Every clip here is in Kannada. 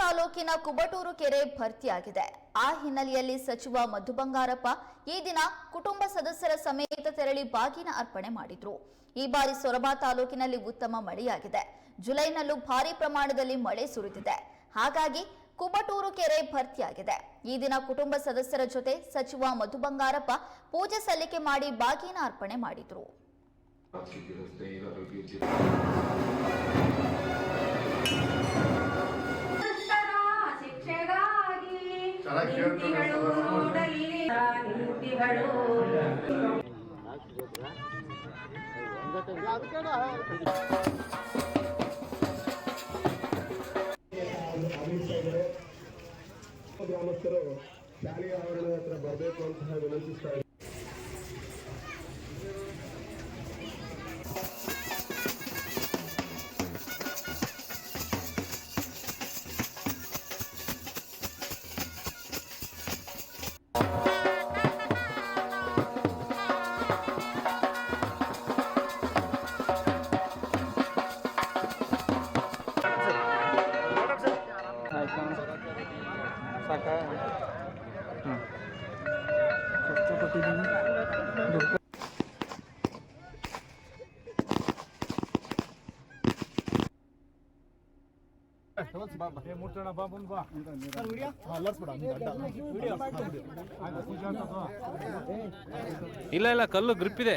ತಾಲೂಕಿನ ಕುಬಟೂರು ಕೆರೆ ಭರ್ತಿಯಾಗಿದೆ. ಆ ಹಿನ್ನೆಲೆಯಲ್ಲಿ ಸಚಿವ ಮಧು ಬಂಗಾರಪ್ಪ ಈ ದಿನ ಕುಟುಂಬ ಸದಸ್ಯರ ಸಮೇತ ತೆರಳಿ ಬಾಗಿನ ಅರ್ಪಣೆ ಮಾಡಿದ್ರು. ಈ ಬಾರಿ ಸೊರಬ ತಾಲೂಕಿನಲ್ಲಿ ಉತ್ತಮ ಮಳೆಯಾಗಿದೆ. ಜುಲೈನಲ್ಲೂ ಭಾರಿ ಪ್ರಮಾಣದಲ್ಲಿ ಮಳೆ ಸುರಿದಿದೆ. ಹಾಗಾಗಿ ಕುಬಟೂರು ಕೆರೆ ಭರ್ತಿಯಾಗಿದೆ. ಈ ದಿನ ಕುಟುಂಬ ಸದಸ್ಯರ ಜೊತೆ ಸಚಿವ ಮಧು ಬಂಗಾರಪ್ಪ ಪೂಜೆ ಸಲ್ಲಿಕೆ ಮಾಡಿ ಬಾಗಿನ ಅರ್ಪಣೆ ಮಾಡಿದ್ರು. ಸರ್. ನೋಡಲಿ ಗ್ರಾಮಸ್ಥರು ಶಾಲೆಯ ಆವರಣದ ಹತ್ರ ಬರಬೇಕು ಅಂತ ವಿನಂತಿಸ್ತಾ ಇಲ್ಲ ಇಲ್ಲ ಕಲ್ಲು ಗ್ರಿಪ್ ಇದೆ.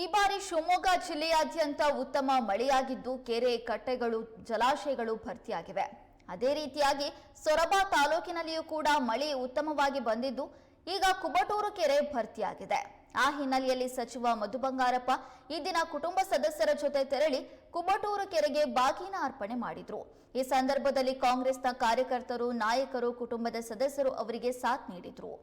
ಈ ಬಾರಿ ಶಿವಮೊಗ್ಗ ಜಿಲ್ಲೆಯಾದ್ಯಂತ ಉತ್ತಮ ಮಳೆಯಾಗಿದ್ದು ಕೆರೆ ಕಟ್ಟೆಗಳು, ಜಲಾಶಯಗಳು ಭರ್ತಿಯಾಗಿವೆ. ಅದೇ ರೀತಿಯಾಗಿ ಸೊರಬ ತಾಲೂಕಿನಲ್ಲಿಯೂ ಕೂಡ ಮಳೆ ಉತ್ತಮವಾಗಿ ಬಂದಿದ್ದು, ಈಗ ಕುಬಟೂರು ಕೆರೆ ಭರ್ತಿಯಾಗಿದೆ. ಆ ಹಿನ್ನೆಲೆಯಲ್ಲಿ ಸಚಿವ ಮಧು ಬಂಗಾರಪ್ಪ ಈ ದಿನ ಕುಟುಂಬ ಸದಸ್ಯರ ಜೊತೆ ತೆರಳಿ ಕುಬಟೂರು ಕೆರೆಗೆ ಬಾಗಿನ ಅರ್ಪಣೆ ಮಾಡಿದ್ರು. ಈ ಸಂದರ್ಭದಲ್ಲಿ ಕಾಂಗ್ರೆಸ್ನ ಕಾರ್ಯಕರ್ತರು, ನಾಯಕರು, ಕುಟುಂಬದ ಸದಸ್ಯರು ಅವರಿಗೆ ಸಾಥ್ ನೀಡಿದ್ರು.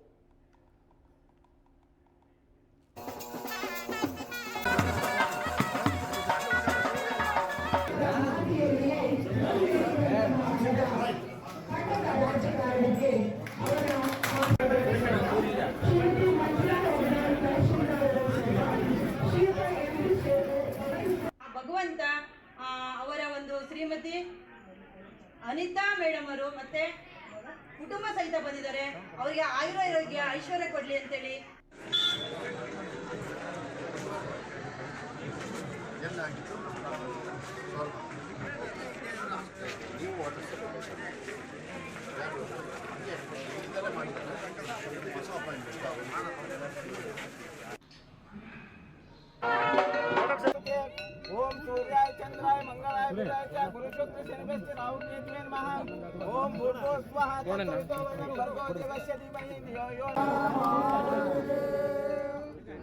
ಅವರ ಒಂದು ಶ್ರೀಮತಿ ಅನಿತಾ ಮೇಡಮ್ ಅವರು ಮತ್ತೆ ಕುಟುಂಬ ಸಹಿತ ಬಂದಿದ್ದಾರೆ. ಅವರಿಗೆ ಆಯುರಾರೋಗ್ಯ ಐಶ್ವರ್ಯ ಕೊಡ್ಲಿ ಅಂತೇಳಿ. ওম